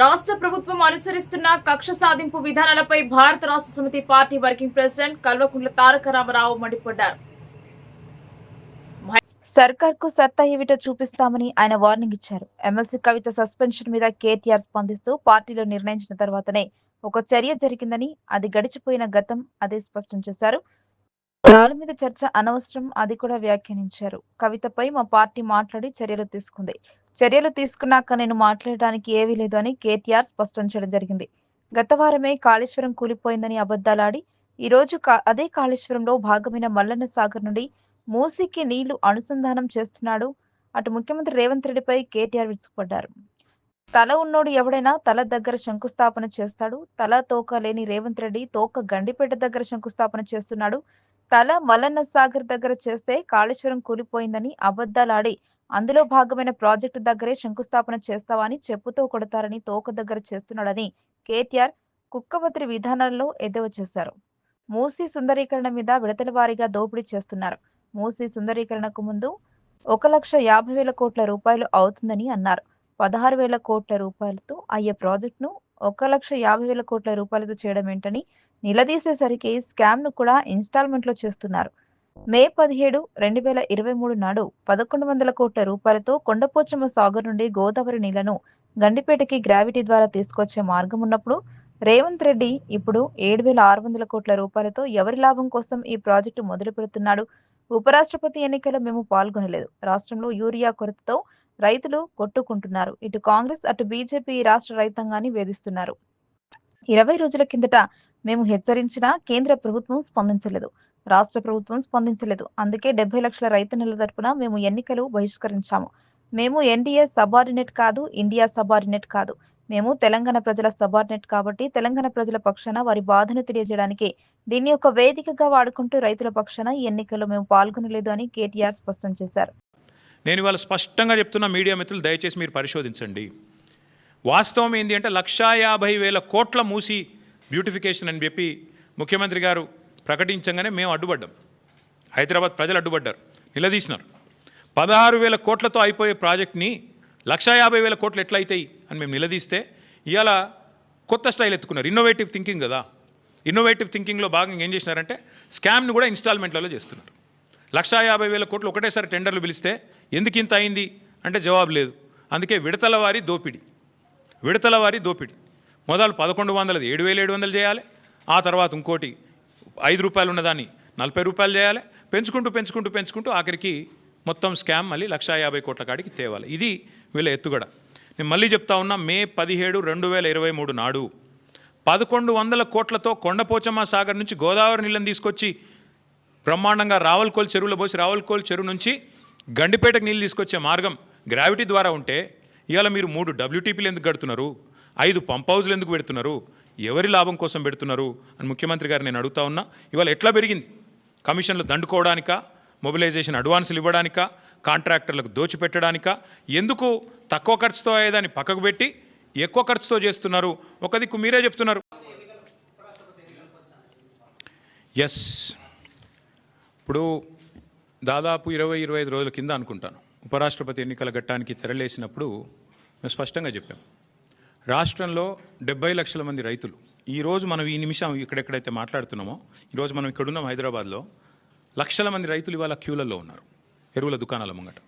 రాష్ట్ర ప్రభుత్వం అనుసరిస్తున్న కక్ష సాధింపు విధానాలపై Bharat Rashtra Samithi party working president Kalvakuntla Taraka Rama Rao మండిపడ్డారు. సర్కార్కు సత్తా ఏమిటో చూపిస్తామని ఆయన వార్నింగ్ ఇచ్చారు. ఎమ్మెల్సీ కవిత సస్పెన్షన్ మీద కేటీఆర్ స్పందిస్తూ పార్టీలో నిర్ణయించిన తర్వాతనే ఒక చర్య జరిగిందని అది గడిచిపోయిన గతం అదే స్పష్టం చేశారు. దాని మీద చర్చ అనవసరం అది కూడా వ్యాఖ్యానించారు. కవితపై మా పార్టీ మాట్లాడి చర్యలు తీసుకుంది. చర్యలు తీసుకున్నాక నేను మాట్లాడడానికి ఏవీ లేదు అని కేటీఆర్ స్పష్టం చేయడం జరిగింది. గత వారమే కాళేశ్వరం కూలిపోయిందని అబద్దాలాడి ఈ రోజు కా- అదే కాళేశ్వరంలో భాగమైన మల్లన్న సాగర్ నుండి మూసీకి నీళ్ళు అనుసంధానం చేస్తున్నాడు అటు ముఖ్యమంత్రి రేవంత్ రెడ్డిపై కేటీఆర్ విరుచుకుపడ్డారు. తల ఉన్నోడు ఎవడైనా తల దగ్గర శంకుస్థాపన చేస్తాడు తల తోక లేని రేవంత్ రెడ్డి తోక గండిపేట దగ్గర శంకుస్థాపన చేస్తున్నాడు తల మల్లన్న సాగర్ దగ్గర చేస్తే కాళేశ్వరం కూలిపోయిందని అబద్ధాలాడి అందులో భాగమైన ప్రాజెక్టు దగ్గరే శంకుస్థాపన చేస్తావని చెప్పుతో కొడతారని తోక దగ్గర చేస్తున్నాడని కేటీఆర్ కుక్కవత్రి విధానాల్లో ఎద్దేవా చేశారు. మూసీ సుందరీకరణ మీద విడతల వారీగా దోపిడీ చేస్తున్నారు. మూసీ సుందరీకరణకు ముందు ఒక లక్ష యాభై వేల కోట్ల రూపాయలు అవుతుందని అన్నారు. పదహారు వేల కోట్ల రూపాయలతో అయ్యే ప్రాజెక్టును ఒక లక్ష యాభై వేల కోట్ల రూపాయలతో చేయడం ఏంటని నిలదీసేసరికి స్కామ్ను కూడా ఇన్స్టాల్మెంట్లో చేస్తున్నారు. మే పదిహేడు రెండు వేల ఇరవై మూడు నాడు పదకొండు వందల కోట్ల రూపాయలతో కొండపోచమ్మ సాగర్ నుండి గోదావరి నీళ్ళను గండిపేటకి గ్రావిటీ ద్వారా తీసుకొచ్చే మార్గం ఉన్నప్పుడు రేవంత్ రెడ్డి ఇప్పుడు ఏడు వేల ఆరు వందల కోట్ల రూపాయలతో ఎవరి లాభం కోసం ఈ ప్రాజెక్టు మొదలు పెడుతున్నాడు? ఉపరాష్ట్రపతి ఎన్నికల్లో మేము పాల్గొనలేదు. రాష్ట్రంలో యూరియా కొరతతో రైతులు కొట్టుకుంటున్నారు. ఇటు కాంగ్రెస్ అటు బీజేపీ రాష్ట్ర రైతాంగాన్ని వేధిస్తున్నారు. ఇరవై రోజుల కిందట మేము హెచ్చరించినా కేంద్ర ప్రభుత్వం స్పందించలేదు. రాష్ట్ర ప్రభుత్వం స్పందించలేదు. అందుకే డెబ్బై లక్షల రైతన్నల తరపున మేము ఎన్నికలు బహిష్కరించాము. మేము ఎన్డీఏ సబార్డినేట్ కాదు ఇండియా సబార్డినేట్ కాదు. మేము తెలంగాణ ప్రజల సబార్డినేట్ కాబట్టి తెలంగాణ ప్రజల పక్షాన వారి బాధను తెలియజేయడానికి దీన్ని ఒక వేదికగా వాడుకుంటూ రైతుల పక్షాన ఈ ఎన్నికల్లో మేము పాల్గొనలేదు అని కేటీఆర్ స్పష్టం చేశారు. నేను ఇవాళ స్పష్టంగా చెప్తున్న మీడియా మిత్రులు దయచేసి మీరు పరిశోధించండి. వాస్తవం ఏంటి అంటే లక్షా యాభై వేల కోట్ల మూసి బ్యూటిఫికేషన్ అని చెప్పి ముఖ్యమంత్రి గారు ప్రకటించగానే మేము అడ్డుపడ్డాం. హైదరాబాద్ ప్రజలు అడ్డుపడ్డారు. నిలదీసినారు. పదహారు వేల కోట్లతో అయిపోయే ప్రాజెక్ట్ని లక్షా యాభై వేల కోట్లు ఎట్లయితాయి అవుతాయి అని మేము నిలదీస్తే ఇవాళ కొత్త స్టైల్ ఎత్తుకున్నారు. ఇన్నోవేటివ్ థింకింగ్ కదా. ఇన్నోవేటివ్ థింకింగ్లో భాగంగా ఏం చేసినారంటే స్కామ్ని కూడా ఇన్స్టాల్మెంట్లలో చేస్తున్నారు. లక్షా యాభై వేల కోట్లు ఒకటేసారి టెండర్లు పిలిస్తే ఎందుకు ఇంత అయింది? అంటే జవాబు లేదు. అందుకే విడతల వారి దోపిడి. విడతల వారి దోపిడి. మొదలు పదకొండు వందలది ఏడు వేలు ఏడు వందలు చేయాలి. ఆ తర్వాత ఇంకోటి ఐదు రూపాయలు ఉన్నదాన్ని నలభై రూపాయలు చేయాలి. పెంచుకుంటూ పెంచుకుంటూ పెంచుకుంటూ ఆఖరికి మొత్తం స్కామ్ మళ్ళీ లక్షా యాభై కోట్ల కాడికి తేవాలి. ఇది వీళ్ళ ఎత్తుగడ. నేను మళ్ళీ చెప్తా ఉన్నా మే పదిహేడు రెండు వేల ఇరవై మూడు నాడు పదకొండు వందల కోట్లతో కొండపోచమ్మ సాగర్ నుంచి గోదావరి నీళ్ళని తీసుకొచ్చి బ్రహ్మాండంగా రావల్కోల్ చెరువులో పోసి రావల్కోల్ చెరువు నుంచి గండిపేటకు నీళ్ళు తీసుకొచ్చే మార్గం గ్రావిటీ ద్వారా ఉంటే ఇవాళ మీరు మూడు డబ్ల్యూటీపీలు ఎందుకు కడుతున్నారు? ఐదు పంప్ హౌస్లు ఎందుకు పెడుతున్నారు? ఎవరి లాభం కోసం పెడుతున్నారు? అని ముఖ్యమంత్రి గారు నేను అడుగుతా ఉన్నా. ఇవాళ ఎట్లా పెరిగింది? కమిషన్లు దండుకోవడానికా? మొబిలైజేషన్ అడ్వాన్సులు ఇవ్వడానికా? కాంట్రాక్టర్లకు దోచిపెట్టడానికా? ఎందుకు తక్కువ ఖర్చుతో అయ్యేదాన్ని పక్కకు పెట్టి ఎక్కువ ఖర్చుతో చేస్తున్నారు? ఒక దిక్కు మీరే చెప్తున్నారు. ఎస్ ఇప్పుడు దాదాపు ఇరవై ఇరవై ఐదు రోజుల కింద అనుకుంటాను. ఉపరాష్ట్రపతి ఎన్నికల ఘట్టానికి తెరలేసినప్పుడు మేము స్పష్టంగా చెప్పాం. రాష్ట్రంలో డెబ్బై లక్షల మంది రైతులు. ఈరోజు మనం ఈ నిమిషం ఇక్కడెక్కడైతే మాట్లాడుతున్నామో ఈరోజు మనం ఇక్కడున్నాం హైదరాబాద్లో లక్షల మంది రైతులు ఇవాళ క్యూలలో ఉన్నారు ఎరువుల దుకాణాల ముంగట.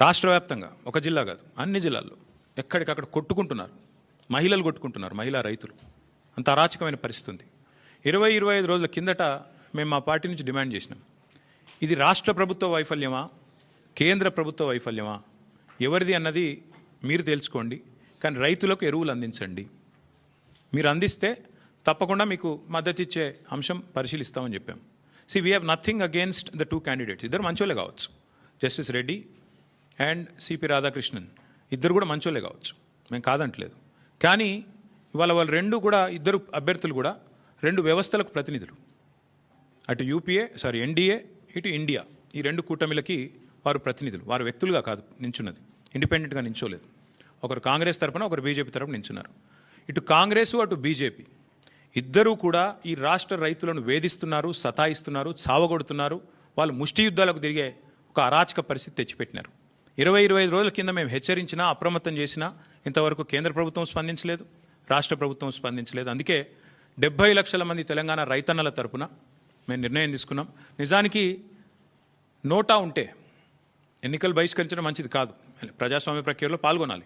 రాష్ట్ర వ్యాప్తంగా ఒక జిల్లా కాదు అన్ని జిల్లాల్లో ఎక్కడికక్కడ కొట్టుకుంటున్నారు మహిళలు కొట్టుకుంటున్నారు మహిళా రైతులు. అంత అరాచకమైన పరిస్థితి ఉంది ఇరవై ఇరవై ఐదు రోజుల కిందట మేము మా పార్టీ నుంచి డిమాండ్ చేసినాం. ఇది రాష్ట్ర ప్రభుత్వ వైఫల్యమా కేంద్ర ప్రభుత్వ వైఫల్యమా? ఎవరిది అన్నది మీరు తెలుసుకోండి కానీ రైతులకు ఎరువులు అందించండి. మీరు అందిస్తే తప్పకుండా మీకు మద్దతు ఇచ్చే అంశం పరిశీలిస్తామని చెప్పాం. See we have nothing against the two candidates ఇద్దరు మంచోళ్ళే కావచ్చు. Justice Reddy and CP Radhakrishnan ఇద్దరు కూడా మంచోళ్ళే కావచ్చు. మేము కాదంటలేదు. కానీ ఇవాళ వాళ్ళు రెండు కూడా ఇద్దరు అభ్యర్థులు కూడా రెండు వ్యవస్థలకు ప్రతినిధులు. అటు యూపీఏ సారీ ఎన్డీఏ ఇటు ఇండియా ఈ రెండు కూటమిలకి వారు ప్రతినిధులు. వారు వ్యక్తులుగా కాదు నించున్నది. ఇండిపెండెంట్గా నించోలేదు. ఒకరు కాంగ్రెస్ తరపున ఒకరు బీజేపీ తరపున నించున్నారు. ఇటు కాంగ్రెసు అటు బీజేపీ. ఇద్దరూ కూడా ఈ రాష్ట్ర రైతులను వేధిస్తున్నారు సతాయిస్తున్నారు చావగొడుతున్నారు. వాళ్ళు ముష్టి యుద్ధాలకు తిరిగే ఒక అరాచక పరిస్థితి తెచ్చిపెట్టినారు. ఇరవై ఇరవై ఐదు రోజుల కింద మేము హెచ్చరించినా అప్రమత్తం చేసినా ఇంతవరకు కేంద్ర ప్రభుత్వం స్పందించలేదు రాష్ట్ర ప్రభుత్వం స్పందించలేదు. అందుకే డెబ్బై లక్షల మంది తెలంగాణ రైతన్నల తరపున మేము నిర్ణయం తీసుకున్నాం. నిజానికి నోటా ఉంటే ఎన్నికలు బహిష్కరించడం మంచిది కాదు. ప్రజాస్వామ్య ప్రక్రియలో పాల్గొనాలి.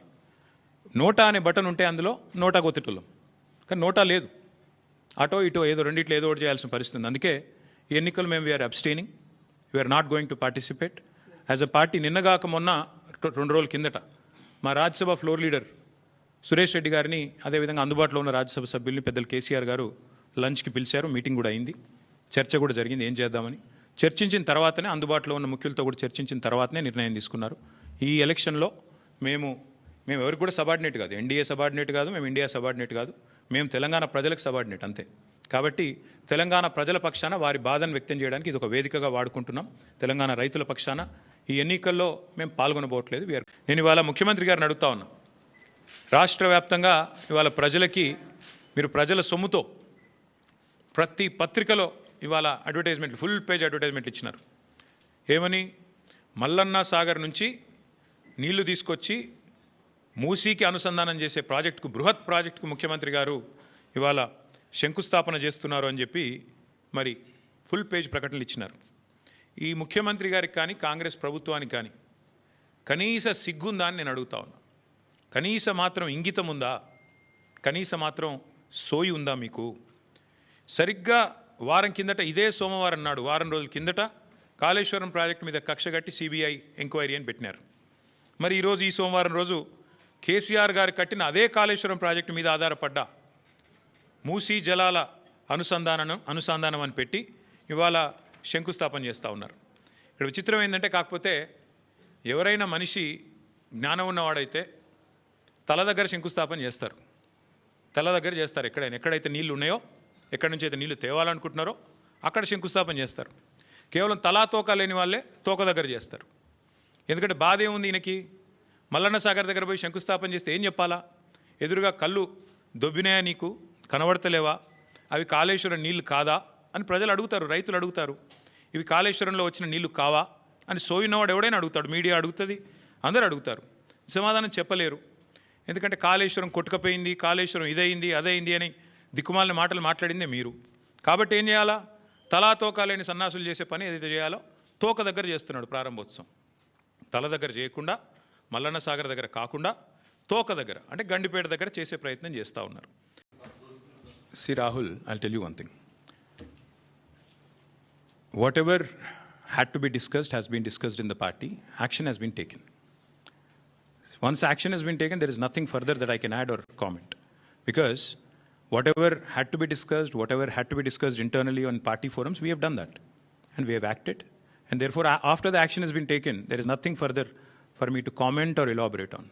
నోటా అనే బటన్ ఉంటే అందులో నోటా కొత్తటోళ్ళం కానీ నోటా లేదు. అటో ఇటో ఏదో రెండిట్లో ఏదో ఒకటి చేయాల్సిన పరిస్థితి ఉంది. అందుకే ఈ ఎన్నికలు మేము we are abstaining we are not going to participate as a party నిన్నగాక మొన్న రెండు రోజుల కిందట మా రాజ్యసభ ఫ్లోర్ లీడర్ సురేష్ రెడ్డి గారిని అదేవిధంగా అందుబాటులో ఉన్న రాజ్యసభ సభ్యుల్ని పెద్దలు కేసీఆర్ గారు లంచ్కి పిలిచారు. మీటింగ్ కూడా అయింది. చర్చ కూడా జరిగింది. ఏం చేద్దామని. చర్చించిన తర్వాతనే అందుబాటులో ఉన్న ముఖ్యులతో కూడా చర్చించిన తర్వాతనే నిర్ణయం తీసుకున్నారు. ఈ ఎలక్షన్లో మేము మేము ఎవరికి కూడా సబార్డినేట్ కాదు. ఎన్డీఏ సబార్డినేట్ కాదు మేము ఇండియా సబార్డినేట్ కాదు. మేము తెలంగాణ ప్రజలకు సబార్డినేట్ అంతే. కాబట్టి తెలంగాణ ప్రజల పక్షాన వారి బాధను వ్యక్తం చేయడానికి ఇది ఒక వేదికగా వాడుకుంటున్నాం. తెలంగాణ రైతుల పక్షాన ఈ ఎన్నికల్లో మేము పాల్గొనబోవట్లేదు. వీఆర్ నేను ఇవాళ ముఖ్యమంత్రి గారిని అడుగుతా ఉన్నా. రాష్ట్ర వ్యాప్తంగా ఇవాళ ప్రజలకి మీరు ప్రజల సొమ్ముతో ప్రతి పత్రికలో ఇవాళ అడ్వర్టైజ్మెంట్లు ఫుల్ పేజ్ అడ్వర్టైజ్మెంట్లు ఇచ్చినారు. ఏమని? మల్లన్న సాగర్ నుంచి నీళ్ళు తీసుకొచ్చి మూసీకి అనుసంధానం చేసే ప్రాజెక్టుకు బృహత్ ప్రాజెక్టుకు ముఖ్యమంత్రి గారు ఇవాళ శంకుస్థాపన చేస్తున్నారు అని చెప్పి మరి ఫుల్ పేజ్ ప్రకటనలు ఇచ్చినారు. ఈ ముఖ్యమంత్రి గారికి కానీ కాంగ్రెస్ ప్రభుత్వానికి కానీ కనీస సిగ్గుందా అని నేను అడుగుతా ఉన్నా. కనీస మాత్రం ఇంగితం ఉందా? కనీస మాత్రం సోయి ఉందా మీకు? సరిగ్గా వారం కిందట ఇదే సోమవారం నాడు వారం రోజుల కిందట కాళేశ్వరం ప్రాజెక్టు మీద కక్ష కట్టి సిబిఐ ఎంక్వైరీ అని పెట్టినారు. మరి ఈరోజు ఈ సోమవారం రోజు కేసీఆర్ గారు కట్టిన అదే కాళేశ్వరం ప్రాజెక్టు మీద ఆధారపడ్డ మూసీ జలాల అనుసంధానం అనుసంధానం అని పెట్టి ఇవాళ శంకుస్థాపన చేస్తూ ఉన్నారు. ఇక్కడ విచిత్రం ఏంటంటే కాకపోతే ఎవరైనా మనిషి జ్ఞానం ఉన్నవాడైతే తల దగ్గర శంకుస్థాపన చేస్తారు. తల దగ్గర చేస్తారు ఎక్కడైనా. ఎక్కడైతే నీళ్ళు ఉన్నాయో ఎక్కడి నుంచి అయితే నీళ్ళు తేవాలనుకుంటున్నారో అక్కడ శంకుస్థాపన చేస్తారు. కేవలం తలా తోక లేని వాళ్ళే తోక దగ్గర చేస్తారు. ఎందుకంటే బాధ ఏముంది ఈయనకి? మల్లన్న సాగర్ దగ్గర పోయి శంకుస్థాపన చేస్తే ఏం చెప్పాలా? ఎదురుగా కళ్ళు దొబ్బినాయా నీకు? కనబడతలేవా? అవి కాళేశ్వరం నీళ్ళు కాదా? అని ప్రజలు అడుగుతారు రైతులు అడుగుతారు. ఇవి కాళేశ్వరంలో వచ్చిన నీళ్ళు కావా? అని సోయినవాడు ఎవడైనా అడుగుతాడు మీడియా అడుగుతుంది అందరూ అడుగుతారు. సమాధానం చెప్పలేరు. ఎందుకంటే కాళేశ్వరం కొట్టుకపోయింది కాళేశ్వరం ఇదయింది అదయింది అని దిక్కుమాలిన మాటలు మాట్లాడిందే మీరు. కాబట్టి ఏం చేయాలా? తలా తోక లేని సన్నాసులు చేసే పని ఏదైతే చేయాలో తోక దగ్గర చేస్తున్నాడు ప్రారంభోత్సవం. తల దగ్గర చేయకుండా మల్లన్న సాగర్ దగ్గర కాకుండా తోక దగ్గర అంటే గండిపేట దగ్గర చేసే ప్రయత్నం చేస్తూ ఉన్నారు see Rahul I tell you one thing whatever had to be discussed has been discussed in the party action has been taken once action has been taken, there is nothing further that I can add or comment. Because whatever had to be discussed, whatever had to be discussed internally on party forums, we have done that. And we have acted. And therefore, a- after the action has been taken, there is nothing further for me to comment or elaborate on.